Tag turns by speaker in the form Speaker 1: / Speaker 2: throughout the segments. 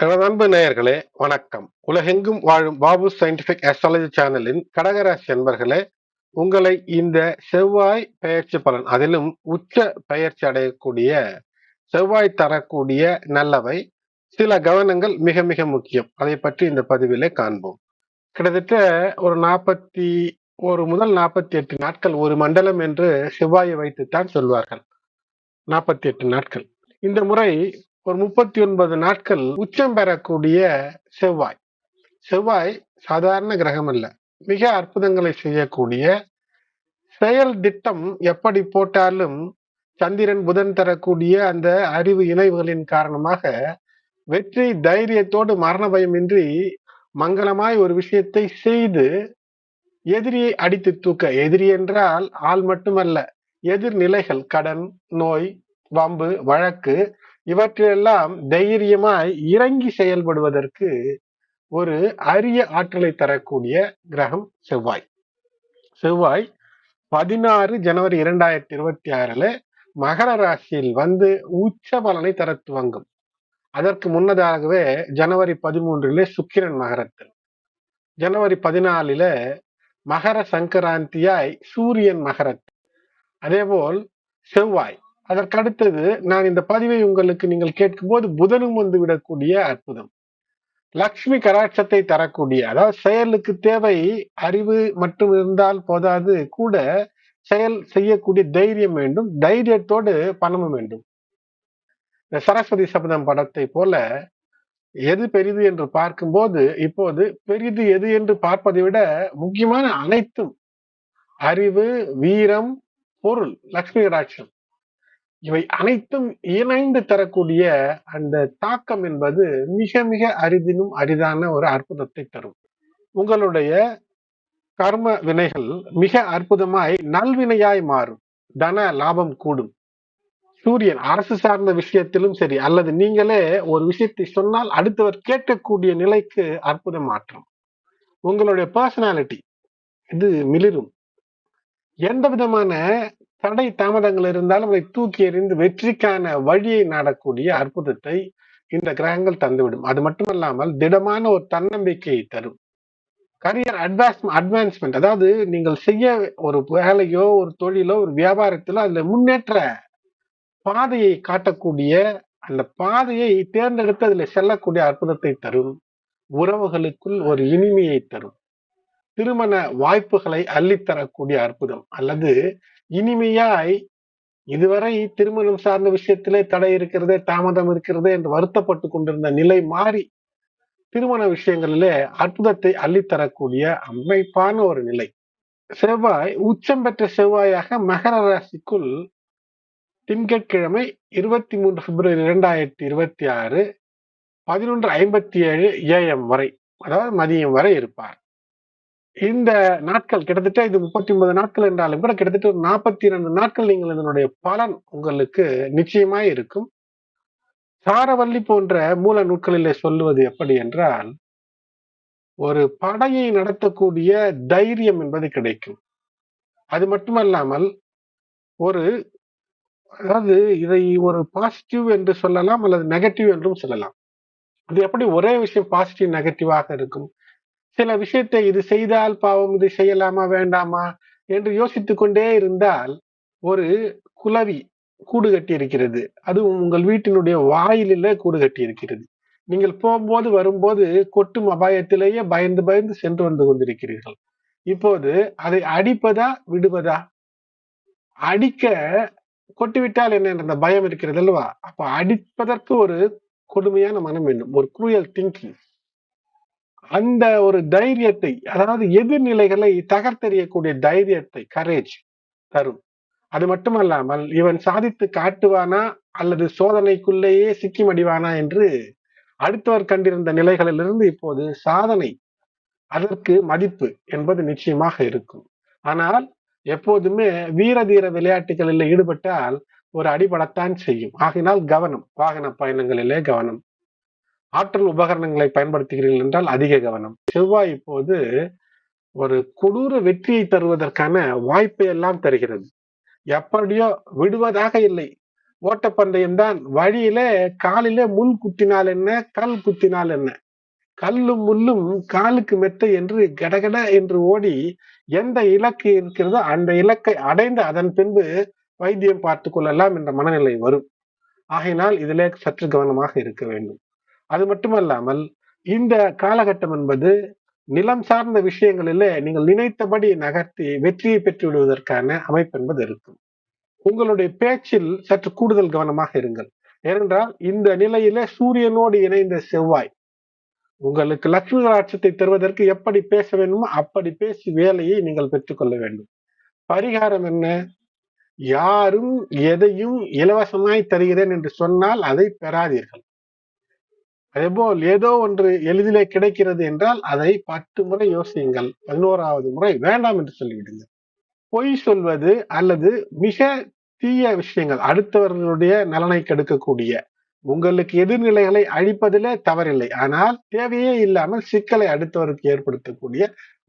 Speaker 1: எனது அன்பு நேயர்களே வணக்கம். உலகெங்கும் வாழும் பாபு சயின்டிபிக் அஸ்ட்ராலஜி சேனலின் கடகராசி அன்பர்களே உங்களை இந்த செவ்வாய் பெயர்ச்சி பலன் அதிலும் உச்ச பெயர்ச்சி அடையக்கூடிய செவ்வாய் தரக்கூடிய நல்லவை சில கவனங்கள் மிக மிக முக்கியம். அதை பற்றி இந்த பதிவிலே காண்போம். கிட்டத்தட்ட ஒரு நாற்பத்தி ஒரு முதல் நாற்பத்தி எட்டு நாட்கள் ஒரு மண்டலம் என்று செவ்வாயை வைத்துத்தான் சொல்வார்கள். நாற்பத்தி எட்டு நாட்கள். இந்த முறை ஒரு முப்பத்தி ஒன்பது நாட்கள் உச்சம் பெறக்கூடிய செவ்வாய். செவ்வாய் சாதாரண கிரகம் அல்ல. மிக அற்புதங்களை செய்யக்கூடிய செயல் திட்டம் எப்படி போட்டாலும் சந்திரன் புதன் தரக்கூடிய அந்த அறிவு இணைவுகளின் காரணமாக வெற்றி தைரியத்தோடு மரண பயமின்றி மங்களமாய் ஒரு விஷயத்தை செய்து எதிரியை அடித்து தூக்க. எதிரி என்றால் ஆள் மட்டுமல்ல. எதிர்நிலைகள் கடன் நோய் வம்பு வழக்கு இவற்றிலெல்லாம் தைரியமாய் இறங்கி செயல்படுவதற்கு ஒரு அரிய ஆற்றலை தரக்கூடிய கிரகம் செவ்வாய். செவ்வாய் பதினாறு ஜனவரி இரண்டாயிரத்தி இருபத்தி ஆறுல மகர ராசியில் வந்து உச்ச பலனை தர துவங்கும். அதற்கு முன்னதாகவே ஜனவரி பதிமூன்றிலே சுக்கிரன் மகரத்தில். ஜனவரி பதினாலில மகர சங்கராந்தியாய் சூரியன் மகரத்தில். அதேபோல் செவ்வாய் அதற்கடுத்தது நான் இந்த பதிவை உங்களுக்கு நீங்கள் கேட்கும்போது புதனும் வந்து விடக்கூடிய அற்புதம். லக்ஷ்மி கராட்சத்தை தரக்கூடிய அதாவது செயலுக்கு தேவை அறிவு மட்டும் இருந்தால் போதாது கூட செயல் செய்யக்கூடிய தைரியம் வேண்டும் தைரியத்தோடு பணமும் வேண்டும். இந்த சரஸ்வதி சபதம் படத்தை போல எது பெரிது என்று பார்க்கும்போது இப்போது பெரிது எது என்று பார்ப்பதை விட முக்கியமான அனைத்தும் அறிவு வீரம் பொருள் லக்ஷ்மி கடாட்சம். இவை அனைத்தும் இணைந்து தரக்கூடிய அந்த தாக்கம் என்பது மிக மிக அரிதினும் அரிதான ஒரு அற்புதத்தை தரும். உங்களுடைய கர்ம வினைகள் மிக அற்புதமாய் நல்வினையாய் மாறும். தன லாபம் கூடும். சூரியன் அரசு சார்ந்த விஷயத்திலும் சரி அல்லது நீங்களே ஒரு விஷயத்தை சொன்னால் அடுத்தவர் கேட்கக்கூடிய நிலைக்கு அற்புத மாற்றம். உங்களுடைய பர்சனாலிட்டி இது மிளிரும். எந்த விதமான தடை தாமதங்கள் இருந்தாலும் அதை தூக்கி எறிந்து வெற்றிக்கான வழியை நாடக்கூடிய அற்புதத்தை இந்த கிரகங்கள் தந்துவிடும். அது மட்டுமல்லாமல் திடமான ஒரு தன்னம்பிக்கையை தரும். கரியர் அட்வான்ஸ் அட்வான்ஸ்மெண்ட் அதாவது நீங்கள் செய்ய ஒரு வேலையோ ஒரு தொழிலோ ஒரு வியாபாரத்திலோ அதுல முன்னேற்ற பாதையை காட்டக்கூடிய அந்த பாதையை தேர்ந்தெடுத்து அதில் செல்லக்கூடிய அற்புதத்தை தரும். உறவுகளுக்குள் ஒரு இனிமையை தரும். திருமண வாய்ப்புகளை அள்ளித்தரக்கூடிய அற்புதம் அல்லது இனிமையாய் இதுவரை திருமணம் சார்ந்த விஷயத்திலே தடை இருக்கிறது தாமதம் இருக்கிறது என்று வருத்தப்பட்டு கொண்டிருந்த நிலை மாறி திருமண விஷயங்களிலே அற்புதத்தை அள்ளித்தரக்கூடிய அமைப்பான ஒரு நிலை. செவ்வாய் உச்சம் பெற்ற செவ்வாயாக மகர ராசிக்குள் திங்கட்கிழமை இருபத்தி மூன்று பிப்ரவரி இரண்டாயிரத்தி இருபத்தி ஆறு பதினொன்று ஐம்பத்தி ஏழு ஏஎம் வரை அதாவது மதியம் வரை இருப்பார். இந்த நாட்கள் கிட்டத்தட்ட இது முப்பத்தி ஒன்பது நாட்கள் என்றாலும் கூட கிட்டத்தட்ட ஒரு நாற்பத்தி இரண்டு நாட்கள் நீங்கள் இதனுடைய பலன் உங்களுக்கு நிச்சயமாய் இருக்கும். சாரவல்லி போன்ற மூல நூட்களிலே சொல்லுவது எப்படி என்றால் ஒரு படையை நடத்தக்கூடிய தைரியம் என்பது கிடைக்கும். அது மட்டுமல்லாமல் ஒரு அதாவது இதை ஒரு பாசிட்டிவ் என்று சொல்லலாம் அல்லது நெகட்டிவ் என்றும் சொல்லலாம். அது எப்படி ஒரே விஷயம் பாசிட்டிவ் நெகட்டிவாக இருக்கும்? சில விஷயத்தை இது செய்தால் பாவம் இது செய்யலாமா வேண்டாமா என்று யோசித்து கொண்டே இருந்தால் ஒரு குலவி கூடு கட்டி இருக்கிறது அதுவும் உங்கள் வீட்டினுடைய வாயிலில் கூடு கட்டி இருக்கிறது நீங்கள் போகும்போது வரும்போது கொட்டும் அபாயத்திலேயே பயந்து பயந்து சென்று வந்து கொண்டிருக்கிறீர்கள். இப்போது அதை அடிப்பதா விடுவதா? அடிக்க கொட்டிவிட்டால் என்ன என்ற பயம் இருக்கிறது அல்லவா? அப்ப அடிப்பதற்கு ஒரு கொடுமையான மனம் வேண்டும். ஒரு குரூயல் திங்கிங் அந்த ஒரு தைரியத்தை அதாவது எதிர்நிலைகளை தகர்த்தெறியக்கூடிய தைரியத்தை கரேஜ் தரும். அது மட்டுமல்லாமல் இவன் சாதித்து காட்டுவானா அல்லது சோதனைக்குள்ளேயே சிக்கி மடிவானா என்று அடுத்தவர் கண்டிருந்த நிலைகளிலிருந்து இப்போது சாதனை அதற்கு மதிப்பு என்பது நிச்சயமாக இருக்கும். ஆனால் எப்போதுமே வீர தீர விளையாட்டுகளில் ஈடுபட்டால் ஒரு அடிபடத்தான் செய்யும். ஆகினால் கவனம் வாகன பயணங்களிலே கவனம். ஆற்றல் உபகரணங்களை பயன்படுத்துகிறீர்கள் என்றால் அதிக கவனம். செவ்வாய் இப்போது ஒரு கொடூர வெற்றியை தருவதற்கான வாய்ப்பை எல்லாம் தருகிறது. எப்படியோ விடுவதாக இல்லை. ஓட்டப்பந்தயம் தான். வழியில காலில முள் குத்தினால் என்ன? கல் குத்தினால் என்ன? கல்லும் முள்ளும் காலுக்கு மெத்தை என்று கடகட என்று ஓடி எந்த இலக்கு இருக்கிறதோ அந்த இலக்கை அடைந்து அதன் பின்பு வைத்தியம் பார்த்து கொள்ளலாம் என்ற மனநிலை வரும். ஆகையினால் இதிலே சற்று கவனமாக இருக்க வேண்டும். அது மட்டுமல்லாமல் இந்த காலகட்டம் என்பது நிலம் சார்ந்த விஷயங்களிலே நீங்கள் நினைத்தபடி நகர்த்தி வெற்றியை பெற்று விடுவதற்கான அமைப்பு என்பது இருக்கும். உங்களுடைய பேச்சில் சற்று கூடுதல் கவனமாக இருங்கள். ஏனென்றால் இந்த நிலையில சூரியனோடு இணைந்த செவ்வாய் உங்களுக்கு லட்சுமி கடாட்சத்தை தருவதற்கு எப்படி பேச வேண்டுமோ அப்படி பேசி வேலையை நீங்கள் பெற்றுக்கொள்ள வேண்டும். பரிகாரம் என்ன? யாரும் எதையும் இலவசமாய் தருகிறேன் என்று சொன்னால் அதை பெறாதீர்கள். அதேபோல் ஏதோ ஒன்று எளிதிலே கிடைக்கிறது என்றால் அதை பத்து முறை யோசியுங்கள். பதினோராவது முறை வேண்டாம் என்று சொல்லிவிடுங்கள். பொய் சொல்வது அல்லது மிக தீய விஷயங்கள் அடுத்தவர்களுடைய நலனை கெடுக்கக்கூடிய உங்களுக்கு எதிர்நிலைகளை அழிப்பதிலே தவறில்லை. ஆனால் தேவையே இல்லாமல் சிக்கலை அடுத்தவருக்கு ஏற்படுத்தக்கூடிய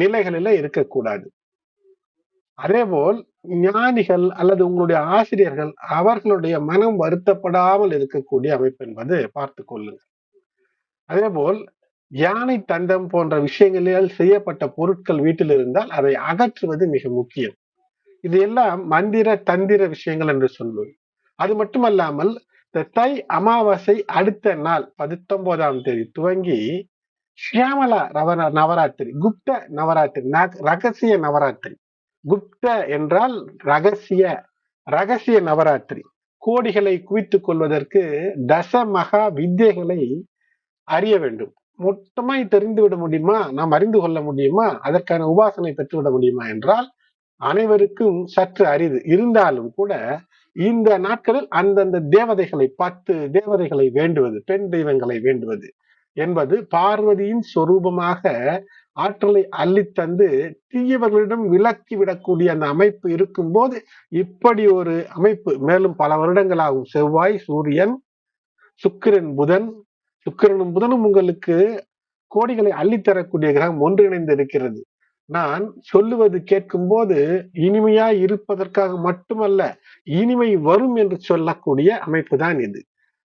Speaker 1: நிலைகளில இருக்கக்கூடாது. அதேபோல் ஞானிகள் அல்லது உங்களுடைய ஆசிரியர்கள் அவர்களுடைய மனம் வருத்தப்படாமல் இருக்கக்கூடிய அமைப்பு என்பது பார்த்து கொள்ளுங்கள். அதே போல் யானை தந்தம் போன்ற விஷயங்களில் செய்யப்பட்ட பொருட்கள் வீட்டில் இருந்தால் அதை அகற்றுவது மிக முக்கியம். இது எல்லாம் மந்திர தந்திர விஷயங்கள் என்று சொல்லுவோம். அது மட்டுமல்லாமல் இந்த தை அமாவாசை அடுத்த நாள் பத்தொன்பதாம் தேதி துவங்கி ஷியாமலா ரவ நவராத்திரி குப்த நவராத்திரி ரகசிய நவராத்திரி. குப்த என்றால் ரகசிய ரகசிய நவராத்திரி. கோடிகளை குவித்துக் கொள்வதற்கு தச மகா வித்தியைகளை அறிய வேண்டும். மொத்தமாய் தெரிந்து விட முடியுமா? நாம் அறிந்து கொள்ள முடியுமா? அதற்கான உபாசனை பெற்றுவிட முடியுமா என்றால் அனைவருக்கும் சற்று அரிது. இருந்தாலும் கூட இந்த நாட்களில் அந்தந்த தேவதைகளை பத்து தேவதைகளை வேண்டுவது பெண் தெய்வங்களை வேண்டுவது என்பது பார்வதியின் சொரூபமாக ஆற்றலை அள்ளித்தந்து தீயவர்களிடம் விலக்கி விடக்கூடிய அந்த அமைப்பு இருக்கும் போது இப்படி ஒரு அமைப்பு மேலும் பல வருடங்களாகும். செவ்வாய் சூரியன் சுக்கிரன் புதன் சுக்கிரனும் புதனும் உங்களுக்கு கோடிகளை அள்ளித்தரக்கூடிய கிரகம் ஒன்றிணைந்து இருக்கிறது நான் சொல்லுவது கேட்கும் போது இனிமையா இருப்பதற்காக மட்டுமல்ல இனிமை வரும் என்று சொல்லக்கூடிய அமைப்பு தான் இது.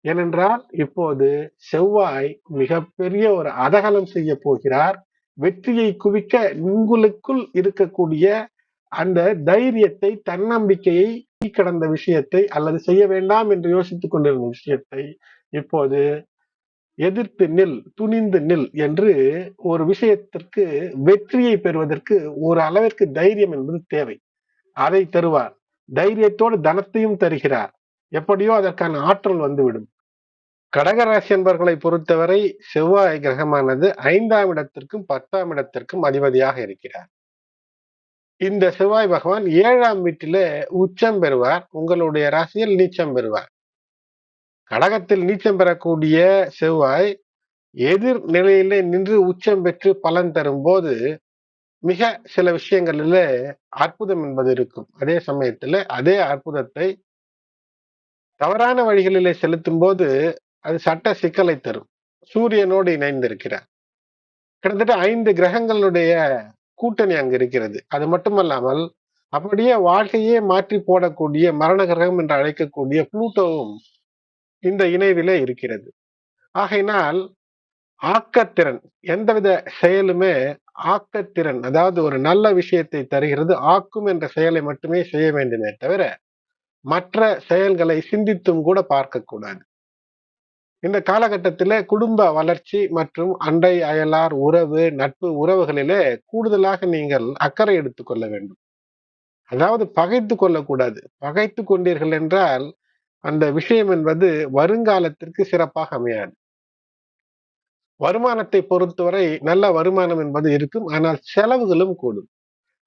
Speaker 1: ஏனென்றால் இப்போது செவ்வாய் மிகப்பெரிய ஒரு அதகலம் செய்ய போகிறார். வெற்றியை குவிக்க உங்களுக்குள் இருக்கக்கூடிய அந்த தைரியத்தை தன்னம்பிக்கையை கடந்த விஷயத்தை அல்லது செய்ய வேண்டாம் என்று யோசித்துக் கொண்டிருந்த விஷயத்தை இப்போது எதிர்த்து நில் துணிந்து நில் என்று ஒரு விஷயத்திற்கு வெற்றியை பெறுவதற்கு ஒரு அளவிற்கு தைரியம் என்பது தேவை. அதை தருவார். தைரியத்தோடு தனத்தையும் தருகிறார். எப்படியோ அதற்கான ஆற்றல் வந்துவிடும். கடகராசி என்பவர்களை பொறுத்தவரை செவ்வாய் கிரகமானது ஐந்தாம் இடத்திற்கும் பத்தாம் இடத்திற்கும் அதிபதியாக இருக்கிறார். இந்த செவ்வாய் பகவான் ஏழாம் வீட்டில உச்சம் பெறுவார். உங்களுடைய ராசியில் நீச்சம் பெறுவார். கடகத்தில் நீச்சம் பெறக்கூடிய செவ்வாய் எதிர் நிலையில நின்று உச்சம் பெற்று பலன் தரும் போது மிக சில விஷயங்களில அற்புதம் என்பது இருக்கும். அதே சமயத்துல அதே அற்புதத்தை தவறான வழிகளிலே செலுத்தும் போது அது சட்ட சிக்கலை தரும். சூரியனோடு இணைந்திருக்கிறார். கிட்டத்தட்ட ஐந்து கிரகங்களுடைய கூட்டணி அங்கு இருக்கிறது. அது மட்டுமல்லாமல் அப்படியே வாழ்க்கையே மாற்றி போடக்கூடிய மரண கிரகம் என்று அழைக்கக்கூடிய புளூட்டோவும் இந்த இணைவிலே இருக்கிறது. ஆகையினால் ஆக்கத்திறன் எந்தவித செயலுமே ஆக்கத்திறன் அதாவது ஒரு நல்ல விஷயத்தை தருகிறது ஆக்கும் என்ற செயலை மட்டுமே செய்ய வேண்டுமே தவிர மற்ற செயல்களை சிந்தித்தும் கூட பார்க்கக்கூடாது. இந்த காலகட்டத்தில குடும்ப வளர்ச்சி மற்றும் அண்டை அயலார் உறவு நட்பு உறவுகளிலே கூடுதலாக நீங்கள் அக்கறை எடுத்துக்கொள்ள வேண்டும். அதாவது பகைத்து கொள்ளக்கூடாது. பகைத்து கொண்டீர்கள் என்றால் அந்த விஷயம் என்பது வருங்காலத்திற்கு சிறப்பாக அமையாது. வருமானத்தை பொறுத்தவரை நல்ல வருமானம் என்பது இருக்கும். ஆனால் செலவுகளும் கூடும்.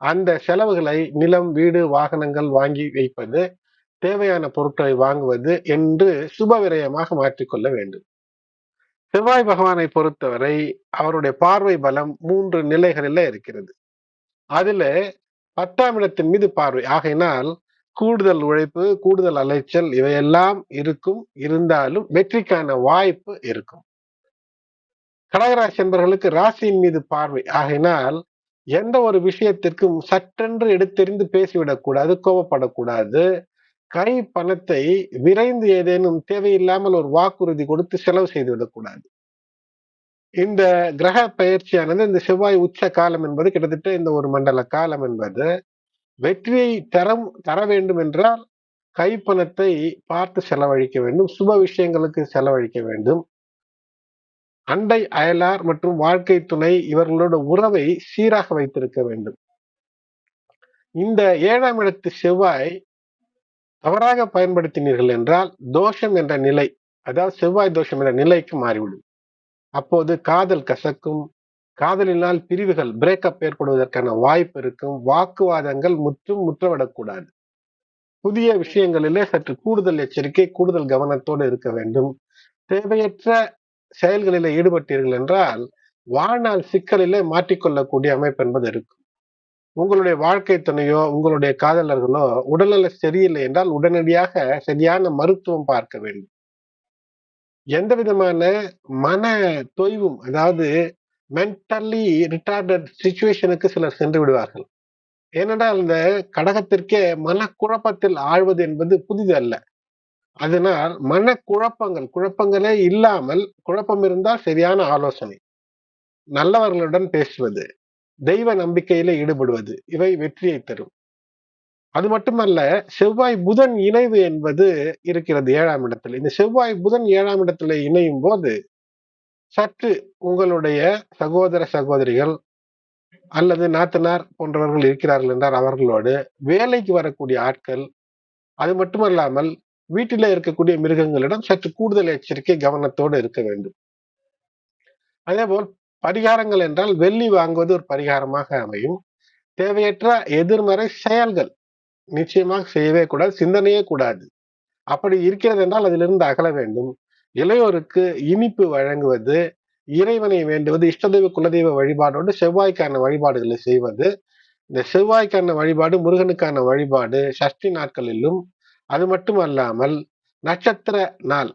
Speaker 1: அந்த செலவுகளை நிலம் வீடு வாகனங்கள் வாங்கி வைப்பது தேவையான பொருட்களை வாங்குவது என்று சுப விரயமாக மாற்றிக்கொள்ள வேண்டும். செவ்வாய் பகவானை பொறுத்தவரை அவருடைய பார்வை பலம் மூன்று நிலைகளில இருக்கிறது. அதுல பத்தாம் இடத்தின் மீது பார்வை. ஆகையினால் கூடுதல் உழைப்பு கூடுதல் அலைச்சல் இவையெல்லாம் இருக்கும். இருந்தாலும் வெற்றிக்கான வாய்ப்பு இருக்கும். கடகராசி என்பவர்களுக்கு ராசியின் மீது பார்வை. ஆகையினால் எந்த ஒரு விஷயத்திற்கும் சற்றென்று எடுத்தெறிந்து பேசிவிடக்கூடாது கோபப்படக்கூடாது. கை பணத்தை விரைந்து ஏதேனும் தேவையில்லாமல் ஒரு வாக்குறுதி கொடுத்து செலவு செய்து விடக்கூடாது இந்த கிரக பயிற்சியானது இந்த செவ்வாய் உச்ச காலம் என்பது கிட்டத்தட்ட இந்த ஒரு மண்டல காலம் என்பது. வெற்றியை தரம் தர வேண்டும் என்றால் கைப்பணத்தை பார்த்து செலவழிக்க வேண்டும். சுப விஷயங்களுக்கு செலவழிக்க வேண்டும். அண்டை அயலார் மற்றும் வாழ்க்கை துணை இவர்களோட உறவை சீராக வைத்திருக்க வேண்டும். இந்த ஏழாம் இடத்து செவ்வாய் தவறாக பயன்படுத்தினீர்கள் என்றால் தோஷம் என்ற நிலை அதாவது செவ்வாய் தோஷம் என்ற நிலைக்கு மாறிவிடும். அப்போது காதல் கசக்கும் காதலினால் பிரிவுகள் பிரேக்கப் ஏற்படுவதற்கான வாய்ப்பு இருக்கும். வாக்குவாதங்கள் முற்றும் முற்றவிடக்கூடாது புதிய விஷயங்களிலே சற்று கூடுதல் எச்சரிக்கை கூடுதல் கவனத்தோடு இருக்க வேண்டும். தேவையற்ற செயல்களில் ஈடுபட்டீர்கள் என்றால் வாழ்நாள் சிக்கலிலே மாற்றிக்கொள்ளக்கூடிய அமைப்பு என்பது இருக்கும். உங்களுடைய வாழ்க்கை துணையோ உங்களுடைய காதலர்களோ உடல்நல சரியில்லை என்றால் உடனடியாக சரியான மருத்துவம் பார்க்க வேண்டும். எந்த விதமான மன தொய்வும் அதாவது மென்டல்லி ரிட்டார்டட் சுச்சுவேஷனுக்கு சிலர் சென்று விடுவார்கள். ஏனென்றால் இந்த கடகத்திற்கே மனக்குழப்பத்தில் ஆழ்வது என்பது புதிது அல்ல அதனால் மன குழப்பங்கள் குழப்பங்களே இல்லாமல் குழப்பம் இருந்தால் சரியான ஆலோசனை. நல்லவர்களுடன் பேசுவது தெய்வ நம்பிக்கையில ஈடுபடுவது இவை வெற்றியை தரும். அது மட்டுமல்ல செவ்வாய் புதன் இணைவு என்பது இருக்கிறது ஏழாம் இடத்துல. இந்த செவ்வாய் புதன் ஏழாம் இடத்துல இணையும் போது சற்று உங்களுடைய சகோதர சகோதரிகள் அல்லது நாத்தனார் போன்றவர்கள் இருக்கிறார்கள் என்றால் அவர்களோடு. வேலைக்கு வரக்கூடிய ஆட்கள் அது மட்டுமல்லாமல் வீட்டில இருக்கக்கூடிய மிருகங்களிடம் சற்று கூடுதல் எச்சரிக்கை கவனத்தோடு இருக்க வேண்டும். அதே போல் பரிகாரங்கள் என்றால் வெள்ளி வாங்குவது ஒரு பரிகாரமாக அமையும். தேவையற்ற எதிர்மறை செயல்கள் நிச்சயமாக செய்யவே கூடாது சிந்தனையே கூடாது. அப்படி இருக்கிறது என்றால் அதிலிருந்து அகல வேண்டும். இளையோருக்கு இனிப்பு வழங்குவது இறைவனை வேண்டுவது இஷ்டதெய்வ குலதெய்வ வழிபாடோடு செவ்வாய்க்கான வழிபாடுகளை செய்வது. இந்த செவ்வாய்க்கான வழிபாடு முருகனுக்கான வழிபாடு சஷ்டி நாட்களிலும் அது மட்டும் அல்லாமல் நட்சத்திர நாள்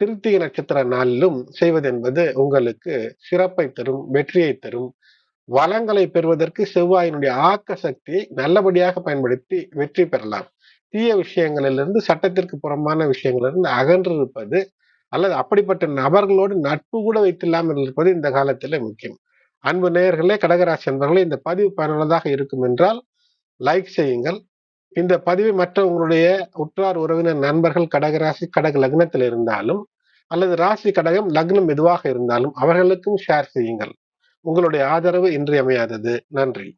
Speaker 1: திருத்திக நட்சத்திர நாளிலும் செய்வது என்பது உங்களுக்கு சிறப்பை தரும் வெற்றியை தரும். வளங்களை பெறுவதற்கு செவ்வாயினுடைய ஆக்க சக்தியை நல்லபடியாக பயன்படுத்தி வெற்றி பெறலாம். தீய விஷயங்களிலிருந்து சட்டத்திற்கு புறம்பான விஷயங்களிலிருந்து அகன்று இருப்பது அல்லது அப்படிப்பட்ட நபர்களோடு நட்பு கூட வைத்தில்லாமல் இருப்பது இந்த காலத்தில் முக்கியம். அன்பு நேயர்களே கடகராசி அன்பர்களே இந்த பதிவு பயனுள்ளதாக இருக்கும் என்றால் லைக் செய்யுங்கள். இந்த பதிவை மற்ற உங்களுடைய உற்றார் உறவினர் நண்பர்கள் கடகராசி கடக லக்னத்தில் இருந்தாலும் அல்லது ராசி கடகம் லக்னம் எதுவாக இருந்தாலும் அவர்களுக்கும் ஷேர் செய்யுங்கள். உங்களுடைய ஆதரவு இன்றியமையாதது. நன்றி.